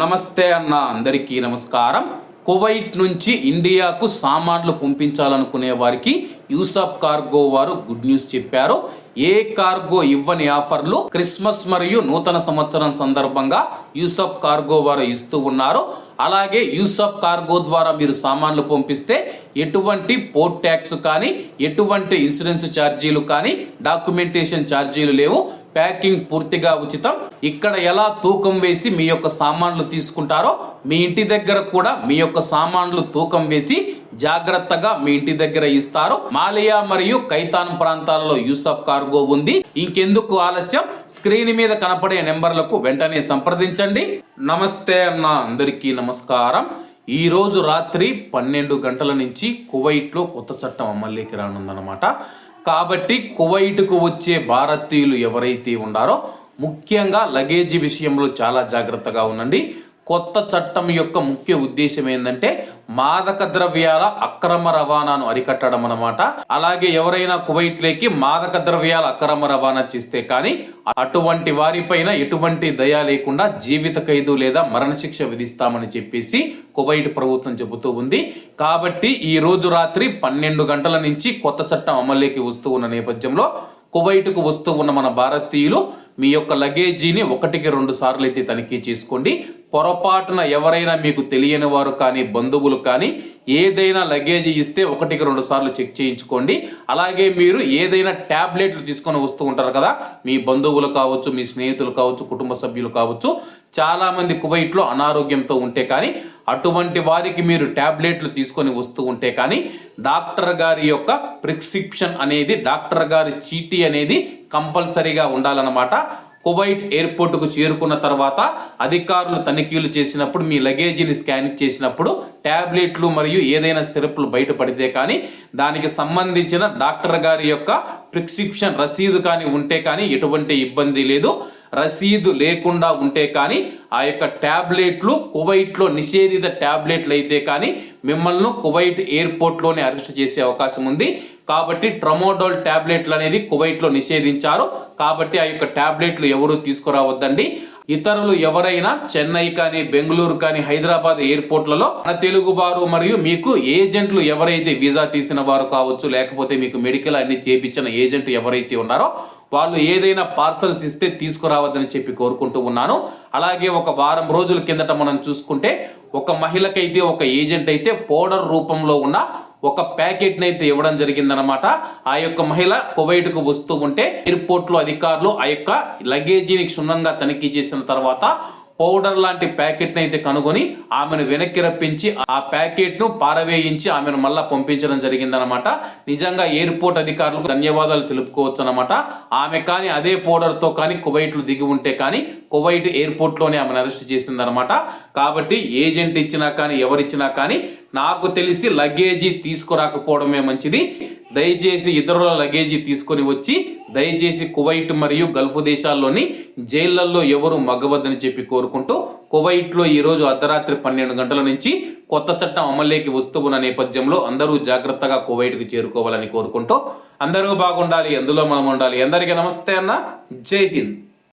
నమస్తే అన్న అందరికీ నమస్కారం. కువైట్ నుంచి ఇండియాకు సామాన్లు పంపించాలనుకునే వారికి యూసఫ్ కార్గో వారు గుడ్ న్యూస్ చెప్పారు. ఏ కార్గో ఇవ్వని ఆఫర్లు క్రిస్మస్ మరియు నూతన సంవత్సరం సందర్భంగా యూసఫ్ కార్గో వారు ఇస్తూ ఉన్నారు. అలాగే యూసఫ్ కార్గో ద్వారా మీరు సామాన్లు పంపిస్తే ఎటువంటి పోర్ట్ ట్యాక్స్ కానీ ఎటువంటి ఇన్సూరెన్స్ ఛార్జీలు కానీ డాక్యుమెంటేషన్ ఛార్జీలు లేవు. ప్యాకింగ్ పూర్తిగా ఉచితం. ఇక్కడ ఎలా తూకం వేసి మీ యొక్క సామాన్లు తీసుకుంటారో మీ ఇంటి దగ్గర కూడా మీ యొక్క సామాన్లు తూకం వేసి జాగ్రత్తగా మీ ఇంటి దగ్గర ఇస్తారు. మాలియా మరియు కైతాన్ ప్రాంతాలలో యూసఫ్ కార్గో ఉంది. ఇంకెందుకు ఆలస్యం? స్క్రీన్ మీద కనపడే నెంబర్లకు వెంటనే సంప్రదించండి. నమస్తే అన్న అందరికీ నమస్కారం. ఈ రోజు రాత్రి పన్నెండు గంటల నుంచి కువైట్లో కొత్త చట్టం అమల్లోకి రానుందన్నమాట. కాబట్టి కువైట్కు వచ్చే భారతీయులు ఎవరైతే ఉన్నారో ముఖ్యంగా లగేజీ విషయంలో చాలా జాగ్రత్తగా ఉండండి. కొత్త చట్టం యొక్క ముఖ్య ఉద్దేశం ఏంటంటే మాదక ద్రవ్యాల అక్రమ రవాణాను అరికట్టడం అనమాట అలాగే ఎవరైనా కువైట్లోకి మాదక ద్రవ్యాల అక్రమ రవాణా చేస్తే కానీ అటువంటి వారిపైన ఎటువంటి దయ లేకుండా జీవిత ఖైదు లేదా మరణశిక్ష విధిస్తామని చెప్పేసి కువైట్ ప్రభుత్వం చెబుతూ ఉంది. కాబట్టి ఈ రోజు రాత్రి పన్నెండు గంటల నుంచి కొత్త చట్టం అమల్లోకి వస్తూ ఉన్న నేపథ్యంలో కువైట్కు వస్తూ ఉన్న మన భారతీయులు మీ యొక్క లగేజీని ఒకటికి రెండు సార్లు అయితే తనిఖీ చేసుకోండి. పొరపాటున ఎవరైనా మీకు తెలియని వారు కానీ బంధువులు కానీ ఏదైనా లగేజ్ ఇస్తే ఒకటికి రెండు సార్లు చెక్ చేయించుకోండి. అలాగే మీరు ఏదైనా ట్యాబ్లెట్లు తీసుకొని వస్తూ ఉంటారు కదా మీ బంధువులు కావచ్చు మీ స్నేహితులు కావచ్చు కుటుంబ సభ్యులు కావచ్చు చాలామంది కువైట్లో అనారోగ్యంతో ఉంటే కానీ అటువంటి వారికి మీరు ట్యాబ్లెట్లు తీసుకొని వస్తూ ఉంటే కానీ డాక్టర్ గారి యొక్క ప్రిస్క్రిప్షన్ అనేది డాక్టర్ గారి చీటీ అనేది కంపల్సరీగా ఉండాలన్నమాట. కువైట్ ఎయిర్పోర్టుకు చేరుకున్న తర్వాత అధికారులు తనిఖీలు చేసినప్పుడు మీ లగేజీని స్కాన్ చేసినప్పుడు ట్యాబ్లెట్లు మరియు ఏదైనా సిరప్లు బయటపడితే కానీ దానికి సంబంధించిన డాక్టర్ గారి యొక్క ప్రిస్క్రిప్షన్ రసీదు కానీ ఉంటే కానీ ఎటువంటి ఇబ్బంది లేదు. రసీదు లేకుండా ఉంటే కానీ ఆ యొక్క ట్యాబ్లెట్లు కువైట్లో నిషేధిత ట్యాబ్లెట్లు అయితే కానీ మిమ్మల్ని కువైట్ ఎయిర్పోర్ట్లోనే అరెస్ట్ చేసే అవకాశం ఉంది. కాబట్టి ట్రమోడోల్ ట్యాబ్లెట్లు అనేది కువైట్లో నిషేధించారు. కాబట్టి ఆ యొక్క ట్యాబ్లెట్లు ఎవరు తీసుకురావద్దండి. ఇతరులు ఎవరైనా చెన్నై కానీ బెంగళూరు కానీ హైదరాబాద్ ఎయిర్పోర్ట్లలో మన తెలుగు వారు మరియు మీకు ఏజెంట్లు ఎవరైతే వీసా తీసిన వారు కావచ్చు లేకపోతే మీకు మెడికల్ అన్ని చేపించిన ఏజెంట్ ఎవరైతే ఉన్నారో వాళ్ళు ఏదైనా పార్సల్స్ ఇస్తే తీసుకురావద్దని చెప్పి కోరుకుంటూ ఉన్నాను. అలాగే ఒక వారం రోజుల కిందట మనం చూసుకుంటే ఒక మహిళకైతే ఒక ఏజెంట్ అయితే పౌడర్ రూపంలో ఉన్న ఒక ప్యాకెట్ని అయితే ఇవ్వడం జరిగిందనమాట ఆ యొక్క మహిళ కువైట్కు వస్తూ ఉంటే ఎయిర్పోర్ట్లో అధికారులు ఆ యొక్క లగేజీని క్షుణ్ణంగా తనిఖీ చేసిన తర్వాత పౌడర్ లాంటి ప్యాకెట్ని అయితే కనుగొని ఆమెను వెనక్కి రప్పించి ఆ ప్యాకెట్ను పారవేయించి ఆమెను మళ్ళా పంపించడం జరిగిందనమాట నిజంగా ఎయిర్పోర్ట్ అధికారులకు ధన్యవాదాలు తెలుపుకోవచ్చు అనమాట ఆమె కానీ అదే పౌడర్తో కానీ కువైట్లు దిగి ఉంటే కానీ కువైట్ ఎయిర్పోర్ట్లోనే ఆమెను అరెస్ట్ చేసిందనమాట కాబట్టి ఏజెంట్ ఇచ్చినా కానీ ఎవరిచ్చినా కానీ నాకు తెలిసి లగేజీ తీసుకురాకపోవడమే మంచిది. దయచేసి ఇతరుల లగేజీ తీసుకొని వచ్చి దయచేసి కువైట్ మరియు గల్ఫ్ దేశాల్లోని జైళ్ళలో ఎవరు మగ్గవద్దని చెప్పి కోరుకుంటూ కువైట్లో ఈరోజు అర్ధరాత్రి పన్నెండు గంటల నుంచి కొత్త చట్టం అమల్లోకి వస్తూ ఉన్న నేపథ్యంలో అందరూ జాగ్రత్తగా కువైట్కి చేరుకోవాలని కోరుకుంటూ అందరూ బాగుండాలి అందులో మనం ఉండాలి. అందరికీ నమస్తే అన్న. జై హింద్.